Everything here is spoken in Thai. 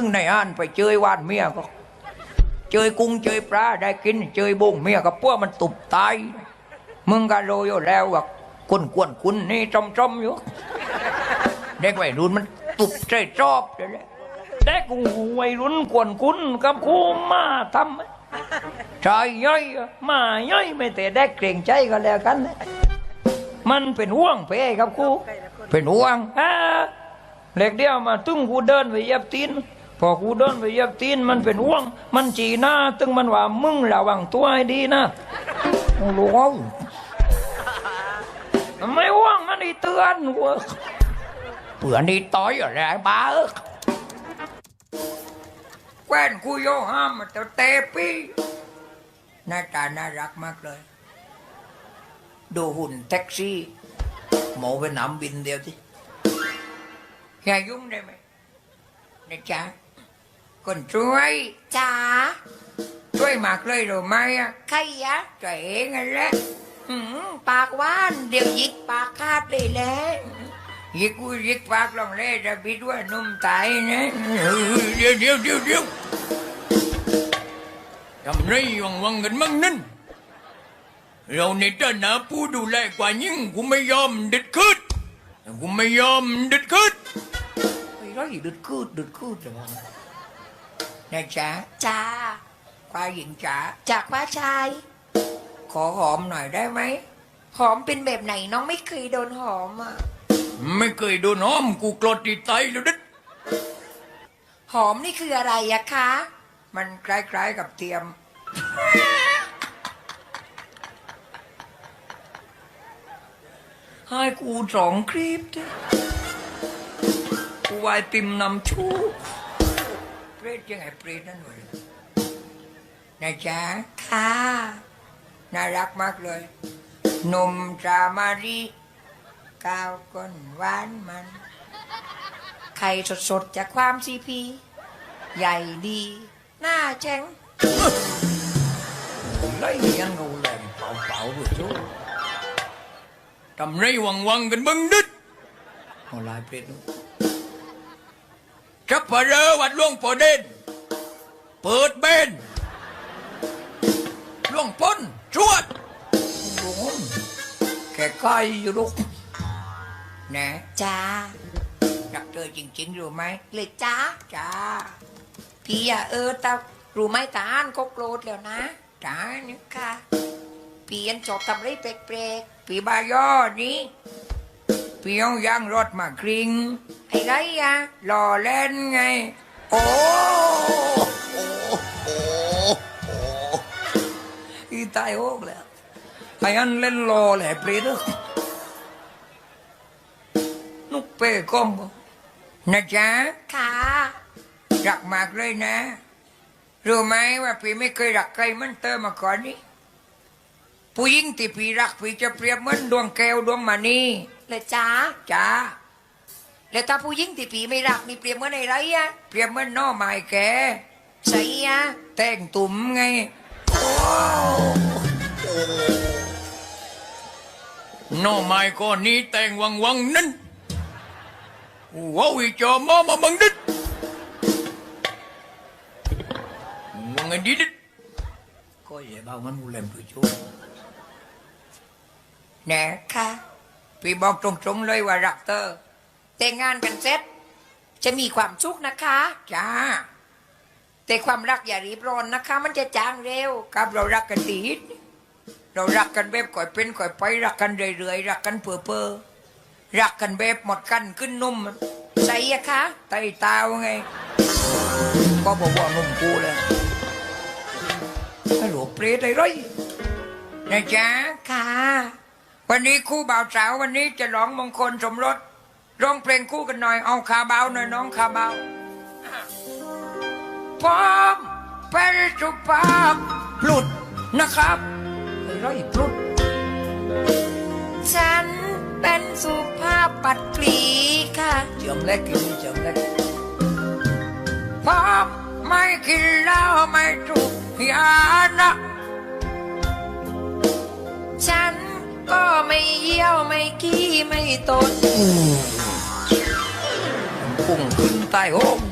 ึ่งในอ่านไปเจยวานเมียก็ เจยกุ้งเจยปลาได้กิน เจยบุ้งเมียกับพวกมันตุบตาย มึงก็โรยอยู่แล้วว่ากุนกวนคุณนี่จอมจอมๆอยู่เด็กวัยรุ่นมันตุบใจชอบเลยแหละเด็กวัยรุ่นกวนคุณกับครูมาทำชายย่อยมาย่อยไม่แต่ได้เกรงใจกันแล้วกัน มันเป็นห่วงเพ่ครับครูเป็นห่วงอ่าเล็กเดียวมาตึ้งกูเดินไปเยียบตีน พอกูเดินไปเยียบตีนมันเป็นห่วง มันจีหน้าตึงมันว่ามึงระวังตัวให้ดีนะโอ้โหมันไม่ห่วงมันอ้เตือนเว้ยเผื่อนี่ต้อยอะไรบ้าเอ้ยแควนคุยโยห้ามมาแต่เตะปีหน้าตาน่ารักมากเลย ดูหุ่นแท็กซี่ หมอไปหนำบินเดียวสิอย่ายุ่งได้ไหมนะจ๊ะ คนช่วยจ๋าช่วยมากเลยหรือไม่อะใครยะตัวเองนั่นแหละหืมปากหว่านเดี๋ยวหยิกปากคาดเลยแหละยิกกูยิกปากลองเล่จะบิดว่านุ่มตายนะเดี๋ยวเดี๋ยวเดี๋ยวเดี๋ยวทำไรวังวังกันมั่งนั่นเราในฐานะผู้ดูแลกว่ายิ่งกูไม่ยอมเด็ดขืดกูไม่ยอมเด็ดขืดไอ้ไรเด็ดขืดเด็ดขืดจะว่า นะจ๊ะจ๋าควายหญิงจ๋าจากว่าชาย ขอหอมหน่อยได้ไหม หอมเป็นแบบไหนน้องไม่เคยโดนหอมอะ ไม่เคยโดนหอมกูกรดที่ไตแล้วดิหอมนี่คืออะไรอะคะ มันคล้ายๆกับเทียม ให้กูสองคลิปดิกูวายปิมนำชู้ เปรตยังไงเปรตนั่นเลยนาะจ๊ะค่ะ น่ารักมากเลย นมจามารีกาวก้นหวานมัน ไข่สดๆ จากความซีพี ใหญ่ดี หน้าแจ้งไล่ยังงูแหลมเป่าเป่าบุจูทำไรวังวังกันบึงดึดเอาลายเพชร lấy ăn ngủ làm bảo bảo rồi chú cầm rây quằn quằn gần bưng đít họ lại biết luôn chấp vào rơ vạch luôn phổ đen bớt bên luôn pôn chuột luôn kẻ coi vô lúc nè จ้า đặt chơi chỉnh chỉnh rồi mày เลยจ้า chà พี่อะเออตารู้ไหมตาอ่านก็โกรธแล้วนะ trả nữa ค่ะพี่ยันชอบทำอะไรแป ลก vì ba gió ní vì ông giang rót mà kring ๆไอ้ไรอะ lò lên ngay ồ y tai hốt lẹ hay ăn lên lò lẹ plê đó nút bê con không nè cha ค่ะรักมากเลยนะ รู้ไหมว่าพี่ไม่เคยรักใครเหมันเตอมาก่อนนี้ผู้หญิงที่พี่รักพี่จะเปรียบเหมือนดวงแก้วดวงมณี เลยจ้าจ้าแล้วถ้าผู้หญิงที่ผีไม่รักมีเปรียบเหมื่อนไอ้ไรอะเปรียบเหมือนหน้อไม้แกใส่อะแต่งตุ่มไงหน้อไม้ก้อนนี้แต่งวังวังนั้นว้าวอีจอมอมาบังดิดวังไงดิดก็อย่าบ้ามันกูเล่นผู้ชูแน่ค่ะ พี่บอกตรงๆเลยว่ารักเธอแต่งงานกันเสร็จ จะมีความสุขนะคะจ้าแต่ความรักอย่ารีบร้อนนะคะ มันจะจางเร็วกับเรารักกันดีเรารักกันแบบก่อยเป็นก่อยไปรักกันเรื่อยๆรักกันเปื่อเปื่อรักกันแบบหมดกันขึ้นนุ่มใส่อะคะไตตาวไง ก็บอกว่านุ่มกูเลยหลวงเปรตไอ้ไรนะจ๊ะค่ะ วันนี้คู่บ่าวสาววันนี้จะร้องมงคลสมรสร้องเพลงคู่กันหน่อยเอาคาเบาหน่อยน้องคาเบาพร้อมเป็นสุภาพพลุดนะครับไอ้ไรพลุดฉันเป็นสุภาพปัดกรีค่ะเจิมเล็กกินเจิมเล็กพร้อมไม่กินเหล้าไม่ถูกยานะ ไม่ตดพุ่งขึ้นใต้ห้อง